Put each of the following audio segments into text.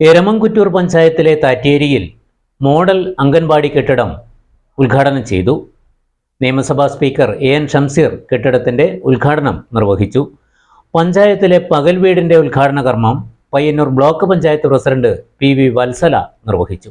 എരമംകുറ്റൂർ പഞ്ചായത്തിലെ താറ്റേരിയിൽ മോഡൽ അംഗൻവാടി കെട്ടിടം ഉദ്ഘാടനം ചെയ്തു. നിയമസഭാ സ്പീക്കർ എ എൻ ഷംസീർ കെട്ടിടത്തിന്റെ ഉദ്ഘാടനം നിർവഹിച്ചു. പഞ്ചായത്തിലെ പകൽ വീടിന്റെ ഉദ്ഘാടന കർമ്മം Payyanur block panchayat president P V Vatsala നിർവഹിച്ചു.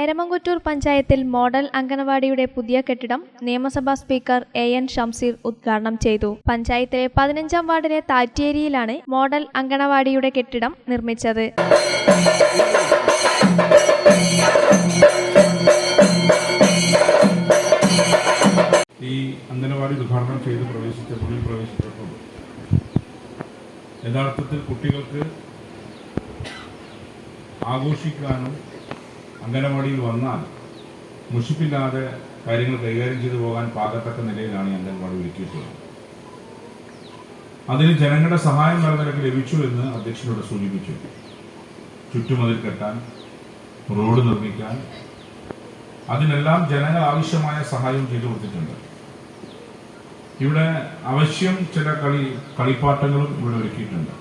എരമംകുറ്റൂർ പഞ്ചായത്തിൽ മോഡൽ അംഗനവാടിയുടെ പുതിയ കെട്ടിടം നിയമസഭാ സ്പീക്കർ എ എൻ ഷംസീർ ഉദ്ഘാടനം ചെയ്തു. പഞ്ചായത്തിലെ പതിനഞ്ചാം വാർഡിലെ താറ്റേരിയിലാണ് മോഡൽ അംഗനവാടിയുടെ കെട്ടിടം നിർമ്മിച്ചത്. ഈ അംഗനവാടി ഉദ്ഘാടനം ചെയ്ത് പ്രവേശിച്ചപ്പോൾ യഥാർത്ഥത്തിൽ കുട്ടികൾക്ക് ആഘോഷിക്കാനും അംഗനവാടിയിൽ വന്നാൽ മുഷിപ്പില്ലാതെ കാര്യങ്ങൾ കൈകാര്യം ചെയ്തു പോകാൻ പാകത്തക്ക നിലയിലാണ് ഈ അംഗനവാടി ഒരുക്കിയിട്ടുള്ളത്. അതിന് ജനങ്ങളുടെ സഹായം നിലയ്ക്ക് ലഭിച്ചു എന്ന് അധ്യക്ഷനോട് സൂചിപ്പിച്ചു. ചുറ്റുമതിൽ കെട്ടാൻ റോഡ് നിർമ്മിക്കാൻ അതിനെല്ലാം ജനങ്ങൾ ആവശ്യമായ സഹായം ചെയ്തു കൊടുത്തിട്ടുണ്ട്. ഇവിടെ അവശ്യം ചില കളി കളിപ്പാട്ടങ്ങളും ഇവിടെ ഒരുക്കിയിട്ടുണ്ട്.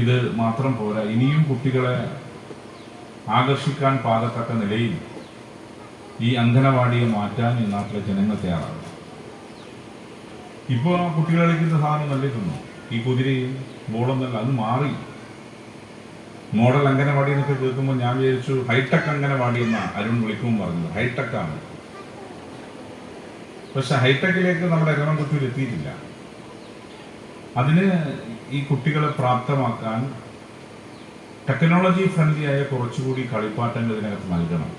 ഇത് മാത്രം പോരാ ഇനിയും കുട്ടികളെ ആകർഷിക്കാൻ പാകത്തക്ക നിലയിൽ ഈ അംഗനവാടിയെ മാറ്റാൻ ഈ നാട്ടിലെ ജനങ്ങൾ തയ്യാറാണ്. ഇപ്പോൾ കുട്ടികൾ കളിക്കുന്ന സാധനം നല്ലിക്കുന്നു ഈ കുതിരയും ബോളൊന്നല്ല അത് മാറി. മോഡൽ അംഗനവാടി എന്നൊക്കെ കേൾക്കുമ്പോൾ ഞാൻ വിചാരിച്ചു ഹൈടെക് അംഗനവാടി എന്ന അരുൺ വിളിക്കുമ്പോൾ പറഞ്ഞത്. ഹൈടെക് ആണ്. പക്ഷെ ഹൈടെക്കിലേക്ക് നമ്മുടെ എറണാകുളത്തിൽ എത്തിയിട്ടില്ല. അതിന് ഈ കുട്ടികളെ പ്രാപ്തമാക്കാൻ ടെക്നോളജി ഫ്രണ്ട്ലി ആയ കുറച്ചുകൂടി കളിപ്പാട്ടങ്ങൾ ഇതിനകത്ത് നൽകണം.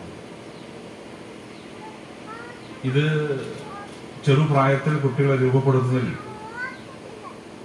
ഇത് ചെറുപ്രായത്തിൽ കുട്ടികളെ രൂപപ്പെടുത്തുന്നതിൽ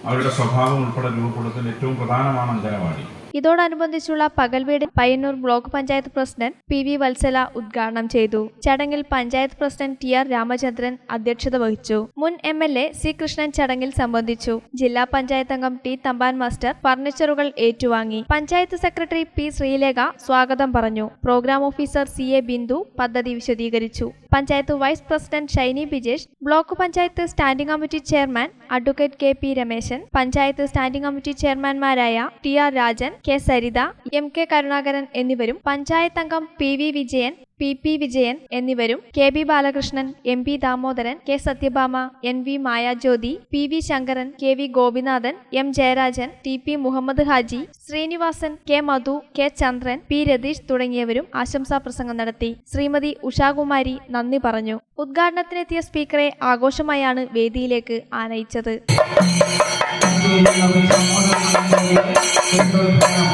അവരുടെ സ്വഭാവം ഉൾപ്പെടെ രൂപപ്പെടുത്തുന്നതിൽ ഏറ്റവും പ്രധാനമാണ് അംഗനവാടി. ഇതോടനുബന്ധിച്ചുള്ള പകൽവീട് Payyanur block panchayat president P V Vatsala ഉദ്ഘാടനം ചെയ്തു. ചടങ്ങിൽ panchayat president T R Ramachandran അധ്യക്ഷത വഹിച്ചു. മുൻ M L A C Krishnan ചടങ്ങിൽ സംബന്ധിച്ചു. ജില്ലാ പഞ്ചായത്ത് അംഗം ടി തമ്പാൻ മാസ്റ്റർ ഫർണിച്ചറുകൾ ഏറ്റുവാങ്ങി. പഞ്ചായത്ത് സെക്രട്ടറി പി ശ്രീലേഖ സ്വാഗതം പറഞ്ഞു. Programme officer C A Bindu പദ്ധതി വിശദീകരിച്ചു. Panchayat vice president Shiny Bijesh block panchayat standing committee chairman advocate K P Rameshan panchayat standing committee ചെയർമാൻമാരായ T R Rajan K Saritha M K Karunakaran എന്നിവരും പഞ്ചായത്ത് അംഗം P V Vijayan P P Vijayan എന്നിവരും K B Balakrishnan M P Damodaran K Sathyabhama N V Mayajyothi P V Sankaran K V Gopinathan M Jayarajan T P Muhammad Haji Srinivasan K Madhu K Chandran P Ratheesh തുടങ്ങിയവരും ആശംസാ പ്രസംഗം നടത്തി. ശ്രീമതി ഉഷാകുമാരി നന്ദി പറഞ്ഞു. ഉദ്ഘാടനത്തിനെത്തിയ സ്പീക്കറെ ആഘോഷമായാണ് വേദിയിലേക്ക് ആനയിച്ചത്. Thank you.